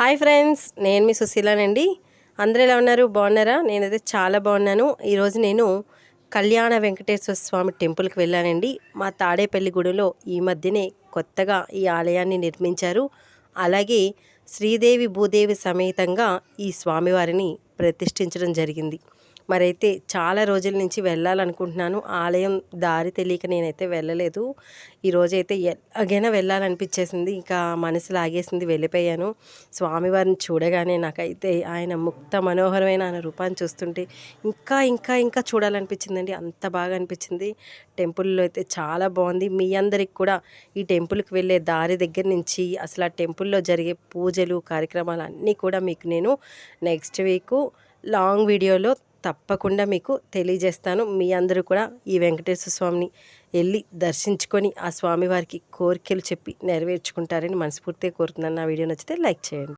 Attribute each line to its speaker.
Speaker 1: Hi friends నేను మీ సుశీలానండి. అందరూ ఎలా ఉన్నారు? బాగున్నారా? నేనైతే చాలా బాగున్నాను. ఈరోజు నేను కళ్యాణ వెంకటేశ్వర స్వామి టెంపుల్కి వెళ్ళానండి. మా తాడేపల్లి గుడిలో ఈ మధ్యనే కొత్తగా ఈ ఆలయాన్ని నిర్మించారు. అలాగే శ్రీదేవి భూదేవి సమేతంగా ఈ స్వామివారిని ప్రతిష్ఠించడం జరిగింది. మరైతే చాలా రోజుల నుంచి వెళ్ళాలనుకుంటున్నాను. ఆలయం దారి తెలియక నేనైతే వెళ్ళలేదు. ఈరోజైతే ఎలాగైనా వెళ్ళాలనిపించేసింది. ఇంకా మనసు లాగేసింది వెళ్ళిపోయాను. స్వామివారిని చూడగానే నాకైతే ఆయన ముక్త మనోహరమైన ఆయన రూపాన్ని చూస్తుంటే ఇంకా ఇంకా ఇంకా చూడాలనిపించిందండి. అంత బాగా అనిపించింది. టెంపుల్లో అయితే చాలా బాగుంది. మీ అందరికి కూడా ఈ టెంపుల్కి వెళ్ళే దారి దగ్గర నుంచి అసలు ఆ టెంపుల్లో జరిగే పూజలు కార్యక్రమాలు అన్నీ కూడా మీకు నేను నెక్స్ట్ వీక్ లాంగ్ వీడియోలో తప్పకుండా మీకు తెలియజేస్తాను. మీ అందరూ కూడా ఈ వెంకటేశ్వర స్వామిని వెళ్ళి దర్శించుకొని ఆ స్వామివారికి కోరికలు చెప్పి నెరవేర్చుకుంటారని మనస్ఫూర్తిగా కోరుతున్నాను. నా వీడియో నచ్చితే లైక్ చేయండి.